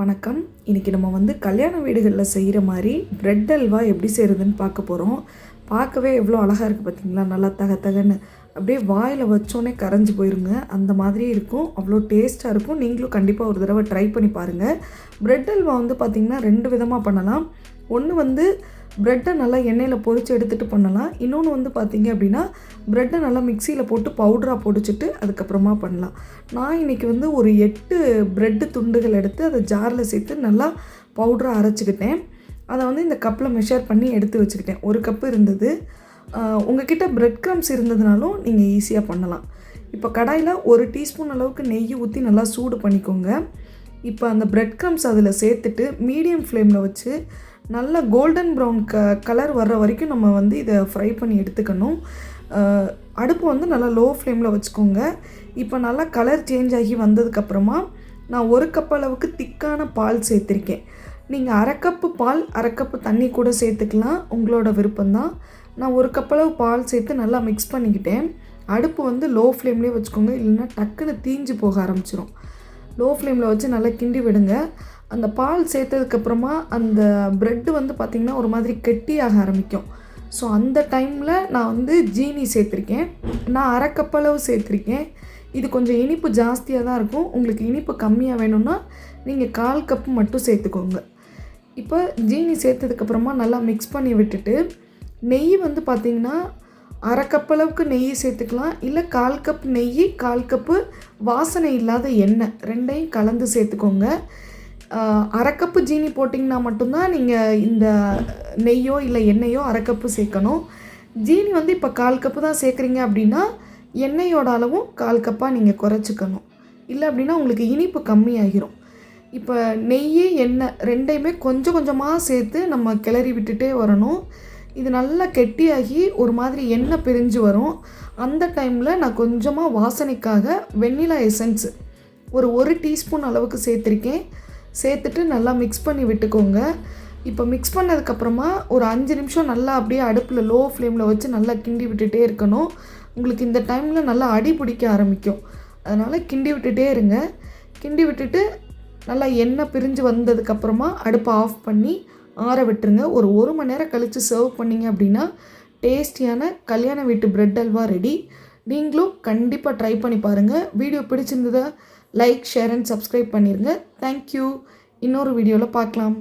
வணக்கம். இன்றைக்கி நம்ம வந்து கல்யாண வீடுகளில் செய்கிற மாதிரி ப்ரெட் அல்வா எப்படி செய்கிறதுன்னு பார்க்க போகிறோம் பார்க்கவே எவ்வளோ அழகாக இருக்குது பார்த்தீங்களா நல்லா தக தகன்னு. அப்படியே வாயில் வச்சோன்னே கரைஞ்சி போயிருங்க. அந்த மாதிரி இருக்கும். அவ்வளோ டேஸ்ட்டாக இருக்கும். நீங்களும் கண்டிப்பாக ஒரு தடவை ட்ரை பண்ணி பாருங்கள் ப்ரெட் அல்வா வந்து பார்த்திங்கன்னா ரெண்டு விதமாக பண்ணலாம். ஒன்று வந்து ப்ரெட்டை நல்லா எண்ணெயில் பொரித்து எடுத்துகிட்டு பண்ணலாம். இன்னொன்று வந்து பார்த்திங்க அப்படின்னா ப்ரெட்டை நல்லா மிக்சியில் போட்டு பவுடராக பொடிச்சிட்டு அதுக்கப்புறமா பண்ணலாம். நான் இன்றைக்கி வந்து ஒரு எட்டு ப்ரெட்டு துண்டுகள் எடுத்து அதை ஜாரில் சேர்த்து நல்லா பவுடராக அரைச்சிக்கிட்டேன். அதை வந்து இந்த கப்பில் மெஷர் பண்ணி எடுத்து வச்சுக்கிட்டேன். ஒரு கப்பு இருந்தது. உங்ககிட்ட ப்ரெட் க்ரம்ஸ் இருந்ததுனாலும் நீங்கள் ஈஸியாக பண்ணலாம். இப்போ கடாயில் ஒரு டீஸ்பூன் அளவுக்கு நெய் ஊற்றி நல்லா சூடு பண்ணிக்கோங்க. இப்போ அந்த ப்ரெட் க்ரம்ஸ் அதில் சேர்த்துட்டு மீடியம் ஃப்ளேமில் வச்சு நல்ல கோல்டன் ப்ரௌன் க கலர் வர்ற வரைக்கும் நம்ம வந்து இதை ஃப்ரை பண்ணி எடுத்துக்கணும். அடுப்பு வந்து நல்லா லோ ஃப்ளேமில் வச்சுக்கோங்க. இப்போ நல்லா கலர் சேஞ்ச் ஆகி வந்ததுக்கப்புறமா நான் ஒரு கப் அளவுக்கு திக்கான பால் சேர்த்துருக்கேன். நீங்கள் அரை கப்பு பால் அரை கப்பு தண்ணி கூட சேர்த்துக்கலாம். உங்களோட விருப்பம்தான். நான் ஒரு கப் அளவு பால் சேர்த்து நல்லா மிக்ஸ் பண்ணிக்கிட்டேன். அடுப்பு வந்து லோ ஃப்ளேம்லேயே வச்சுக்கோங்க. இல்லைன்னா டக்குன்னு தீஞ்சு போக ஆரம்பிச்சிடும் லோ ஃப்ளேமில் வச்சு நல்லா கிண்டி விடுங்க. அந்த பால் சேர்த்ததுக்கப்புறமா அந்த ப்ரெட்டு வந்து பார்த்திங்கன்னா ஒரு மாதிரி கெட்டியாக ஆரம்பிக்கும். ஸோ அந்த டைமில் நான் வந்து ஜீனி சேர்த்துருக்கேன். நான் அரை கப்பளவு சேர்த்துருக்கேன். இது கொஞ்சம் இனிப்பு ஜாஸ்தியாக தான் இருக்கும். உங்களுக்கு இனிப்பு கம்மியாக வேணும்னா நீங்கள் கால் கப்பு மட்டும் சேர்த்துக்கோங்க. இப்போ ஜீனி சேர்த்ததுக்கப்புறமா நல்லா மிக்ஸ் பண்ணி விட்டுட்டு நெய் வந்து பார்த்திங்கன்னா அரை கப் அளவுக்கு நெய் சேர்த்துக்கலாம். இல்லை கால் கப் நெய் கால் கப்பு வாசனை இல்லாத எண்ணெய் ரெண்டையும் கலந்து சேர்த்துக்கோங்க. அரைக்கப்பு அரை கப்பு ஜீனி போட்டிங்கன்னா மட்டும்தான் நீங்கள் இந்த நெய்யோ இல்லை எண்ணெயோ அரை கப்பு சேர்க்கணும். ஜீனி வந்து இப்போ கால் கப்பு தான் சேர்க்குறீங்க அப்படின்னா எண்ணெயோட அளவும் கால் கப்பாக நீங்கள் குறைச்சிக்கணும். இல்லை அப்படின்னா உங்களுக்கு இனிப்பு கம்மியாகிரும். இப்போ நெய் எண்ணெய் ரெண்டையுமே கொஞ்சம் கொஞ்சமாக சேர்த்து நம்ம கிளறி விட்டுட்டே வரணும். இது நல்லா கெட்டியாகி ஒரு மாதிரி எண்ணெய் பிரிஞ்சு வரும். அந்த டைமில் நான் கொஞ்சமாக வாசனைக்காக வெண்ணிலா எசன்ஸு ஒரு ஒரு டீஸ்பூன் அளவுக்கு சேர்த்துருக்கேன். சேர்த்துட்டு நல்லா மிக்ஸ் பண்ணி விட்டுக்கோங்க. இப்போ மிக்ஸ் பண்ணதுக்கப்புறமா ஒரு அஞ்சு நிமிஷம் நல்லா அப்படியே அடுப்பில் லோ ஃப்ளேமில் வச்சு நல்லா கிண்டி விட்டுட்டே இருக்கணும். உங்களுக்கு இந்த டைமில் நல்லா அடி பிடிக்க ஆரம்பிக்கும். அதனால் கிண்டி விட்டுட்டே இருங்க. கிண்டி விட்டுட்டு நல்லா எண்ணெய் பிரிஞ்சு வந்ததுக்கப்புறமா அடுப்பை ஆஃப் பண்ணி ஆற விட்டுருங்க. ஒரு ஒரு மணி நேரம் கழித்து சர்வ் பண்ணிங்க அப்படின்னா டேஸ்டியான கல்யாண வீட்டு பிரெட் அல்வா ரெடி நீங்களும் கண்டிப்பாக ட்ரை பண்ணி பாருங்கள் வீடியோ பிடிச்சிருந்ததை லைக் ஷேர் அண்ட் சப்ஸ்கிரைப் பண்ணிடுங்க தேங்க்யூ இன்னொரு வீடியோவில் பார்க்கலாம்.